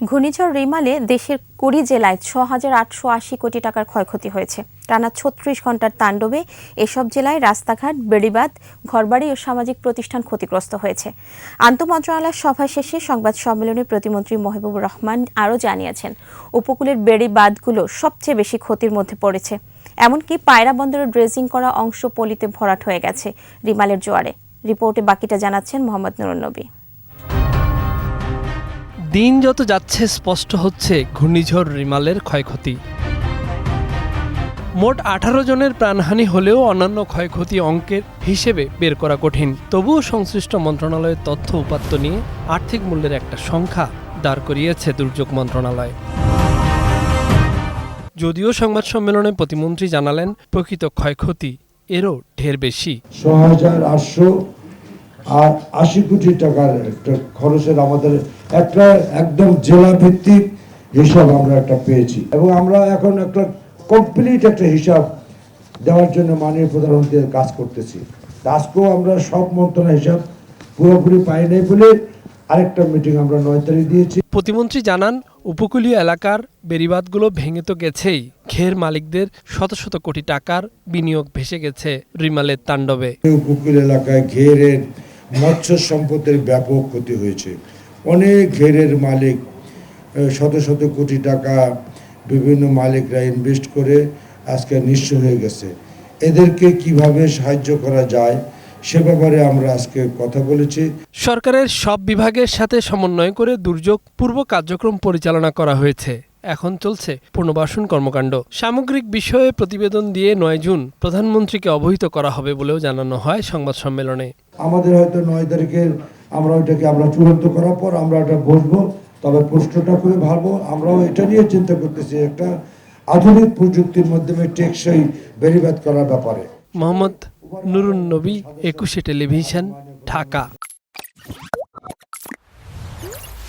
ঘূর্ণিঝড় রিমালে দেশের কুড়ি জেলায় ছ হাজার আটশো আশি কোটি টাকার ক্ষয়ক্ষতি হয়েছে। টানা ছত্রিশ ঘণ্টার তাণ্ডবে এসব জেলায় রাস্তাঘাট, বেড়িবাঁধ, ঘরবাড়ি ও সামাজিক প্রতিষ্ঠান ক্ষতিগ্রস্ত হয়েছে। আন্তঃমন্ত্রণালয় সভা শেষে সংবাদ সম্মেলনে প্রতিমন্ত্রী মহিবুবুর রহমান আরও জানিয়েছেন, উপকূলের বেড়িবাঁধগুলো সবচেয়ে বেশি ক্ষতির মধ্যে পড়েছে। এমনকি পায়রা বন্দরের ড্রেজিং করা অংশ পলিতে ভরাট হয়ে গেছে রিমালের জোয়ারে। রিপোর্টে বাকিটা জানাচ্ছেন মোহাম্মদ নুরুন্নবী দিন যত যাচ্ছে, স্পষ্ট হচ্ছে ঘূর্ণিঝড় রিমালের ক্ষয়ক্ষতি। মোট আঠারো জনের প্রাণহানি হলেও অন্যান্য ক্ষয়ক্ষতি অঙ্কের হিসেবে বের করা কঠিন। তবুও সংশ্লিষ্ট মন্ত্রণালয়ের তথ্য উপাত্ত নিয়ে আর্থিক মূল্যের একটা সংখ্যা দাঁড় করিয়েছে দুর্যোগ মন্ত্রণালয়। যদিও সংবাদ সম্মেলনে প্রতিমন্ত্রী জানালেন, প্রকৃত ক্ষয়ক্ষতি এরও ঢের বেশি। ছ হাজার আটশো আর আশি কোটি টাকার একটা খরচের আমাদের একটা একদম জেলা ভিত্তিক হিসাব আমরা একটা পেয়েছি। এবং আমরা এখন একটা কমপ্লিট একটা হিসাব দেওয়ার জন্য মাননীয় প্রধানমন্ত্রীর কাজ করতেছি। আজকেও আমরা সব মন্ত্রণালয় হিসাব পুরোপুরি পাই নাই বলে আরেকটা মিটিং আমরা নয় তারিখ দিয়েছি। প্রতিমন্ত্রী জানান উপকূলীয় এলাকার বেড়িবাঁধগুলো ভেঙে তো গেছেই। ঘের মালিকদের শত শত কোটি টাকার বিনিয়োগ ভেসে গেছে রিমালের তাণ্ডবে। উপকূল এলাকায় ঘেরের মৎস্য সম্পদের ব্যাপক ক্ষতি হয়েছে। অনেক ঘেরের মালিক শত শত কোটি টাকা বিভিন্ন মালিকরা ইনভেস্ট করে আজকে নিঃস্ব হয়ে গেছে। এদেরকে কীভাবে সাহায্য করা যায় সে ব্যাপারে আমরা আজকে কথা বলেছি। সরকারের সব বিভাগের সাথে সমন্বয় করে দুর্যোগ পূর্ব কার্যক্রম পরিচালনা করা হয়েছে। এখন চলছে পুনর্বাসন কর্মকাণ্ড। সামগ্রিক বিষয়ে প্রতিবেদন দিয়ে নয় জুন প্রধানমন্ত্রীকে অবহিত করা হবে বলেও জানানো হয় সংবাদ সম্মেলনে। আমাদের হয়তো নয় তারিখের আমরা ওইটাকে আমরা চূড়ান্ত করার পর আমরা ওটা বসবো তবে প্রশ্নটা খুবই ভালো। আমরাও এটা নিয়ে চিন্তা করতেছি একটা আধুনিক প্রযুক্তির মাধ্যমে টেকসই বেরিবাদ করার ব্যাপারে। মোহাম্মদ নুরুন নবী একুশে টেলিভিশন ঢাকা।